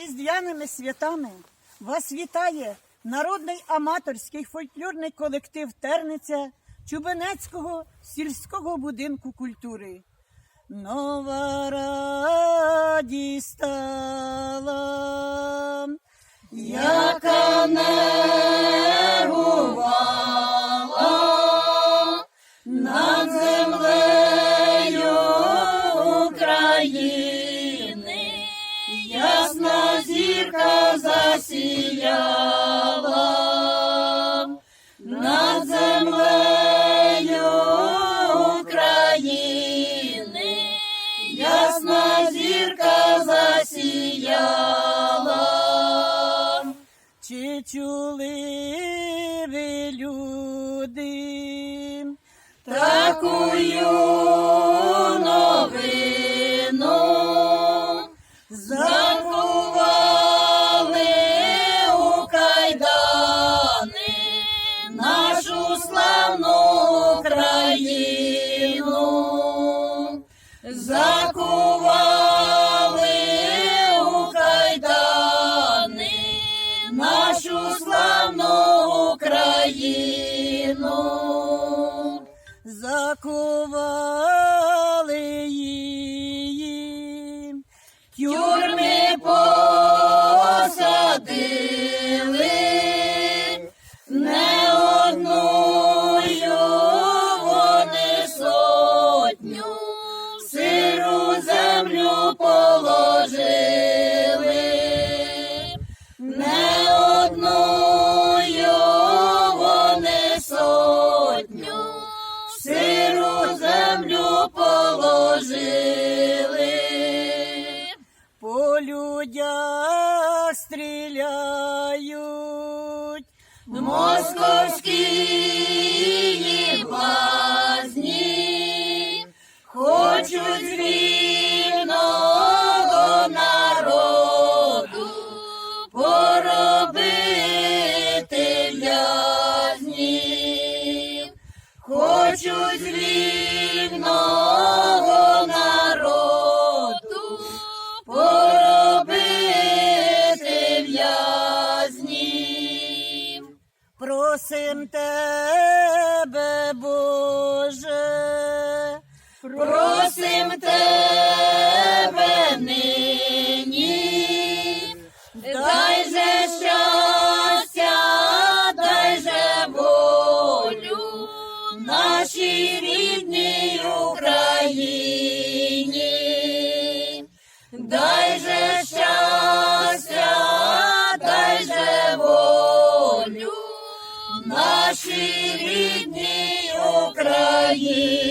різдвяними святами вас вітає народний аматорський фольклорний колектив Терниця Чубенецького сільського будинку культури. Нова радість стала, яка нервувала засіяла над землею України, ясна зірка засіяла. Чи чули ви люди такую 고마워. Стріляють, московські блазні, хочуть вільного народу поробити в'язнів, хочуть вільного ซื่นเตอร์ нашій рідній Україні.